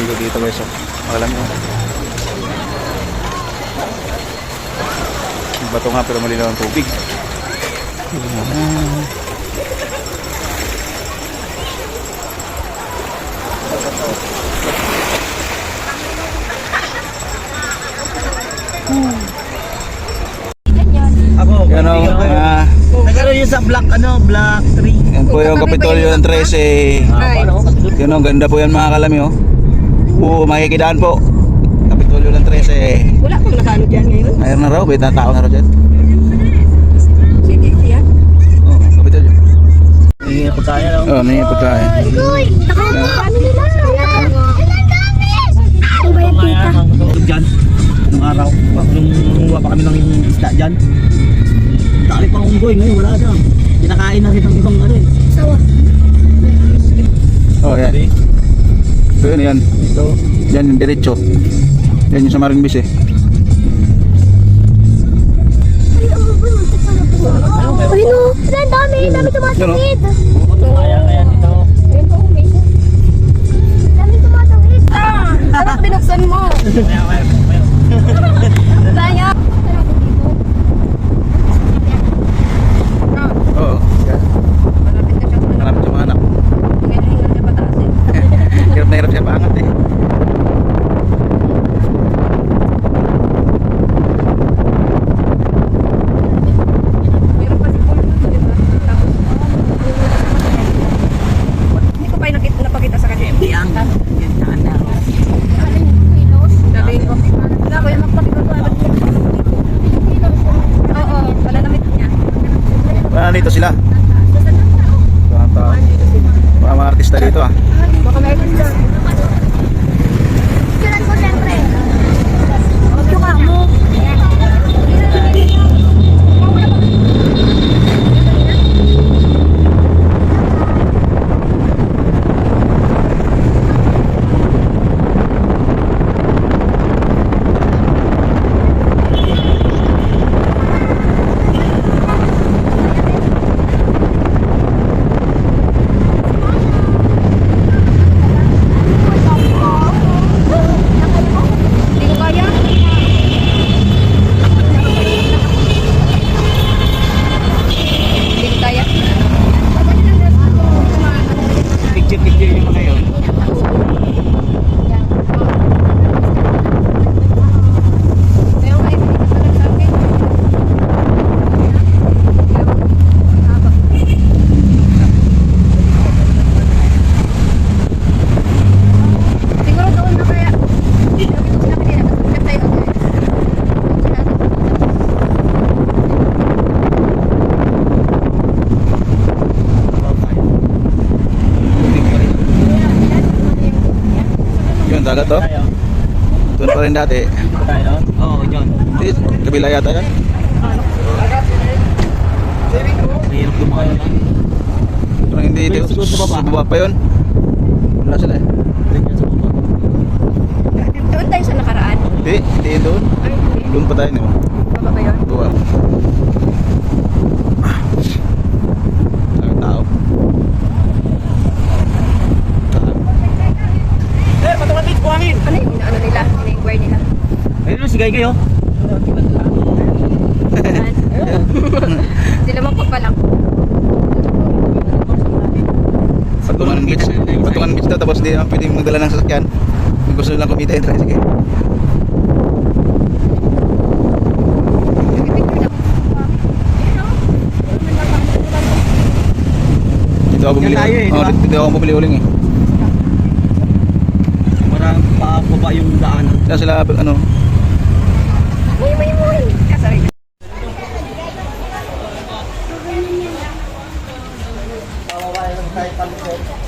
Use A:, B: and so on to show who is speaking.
A: naliligo dito guys. Oh. Alam mo. Bato nga pero malinaw ang tubig.
B: Ako,
A: Yan o, ah,
B: Nagkaroon yun sa black, ano, black tree.
A: yan po yung Kapitolyo ng 13. Yan o, ganda po yan mga kalami oh. Oo, makikidaan po. Kapitolyo ng 13.
C: Wala pang nakano dyan ngayon.
A: Mayroon na raw, may tao na raw dyan.
C: Sige, siya.
A: Oo, Kapitolyo.
B: Hindi ako tayo, no?
A: Oo, oh.
D: Uy, nila? Ano tita?
B: Mayaman ko dyan. Nung araw, nung pa kami ng isda dyan. Dali pang unggoy, ngayon wala na. Kinakain na rin ang ibang ano eh.
D: Sawa.
A: Oh, yan. So, yun, yan.
B: Ito.
A: Yan yung diretso. Yan yung sa Marinbis eh.
D: Uy, no. Ilan dami, dami tumatawid.
B: Kaya kaya dito.
D: Dami tumatawid.
C: Ano binuksan mo?
B: Kaya kaya. kaya.
C: Kaya.
A: Oo. Yan.
C: Malapit ka siya.
A: Marami sa mga anak.
C: Hingal ka pataas eh.
A: Hirap na hirap siya paangat eh.
C: Meron pa si Paul dun, di ba? Tapos, Hindi ko pa yung nakita, napakita sa kanya.
B: Hindi ang. Yan, yan, yan.
C: Sabihin ko, wala ko yung magpakita ko. Oo, wala namit niya.
A: Wala dito sila. Mga tao. Mga mga artista dito ah.
C: Baka meron siya.
D: Silan ko siyempre. Ocho ka mo.
C: Hindi ko kaya. Hindi ko kaya.
B: Picture-picture yung mga yun.
C: Ayaw nga, hindi ko talaga sa akin. Haba. Siguro doon na kaya. Sabi ko sinabi nila, mas tayo
A: Yun, dagat to.
B: Tayo.
A: Doon pa rin dati.
B: Oo, yun.
A: Kabila yata yan.
B: Mahirap lumakan yun.
A: Parang hindi.
B: Siguro sa baba.
A: Pa yun. Wala sila eh.
C: Doon tayo sa nakaraan.
A: Hindi, hindi doon. Doon pa tayo. No?
C: Baba ba yun?
A: Buwa. Daming tao.
B: Eh, patumatid po amin.
C: Ano yung ano nila? Ina-inquire nila?
B: Ayun, si Gay kayo.
C: Sila mo pa lang.
A: Patungan beach. Patungan beach daw tapos hindi naman pwede magdala ng sasakyan. Kung gusto nilang kumita yung tricycle. Dito ako bumili.
B: Tayo eh,
A: Oh, dito, dito ako bumili uling eh.
B: Marang pa yung daanan.
A: Kaya sila ano,
B: Kawawa lang tayo pang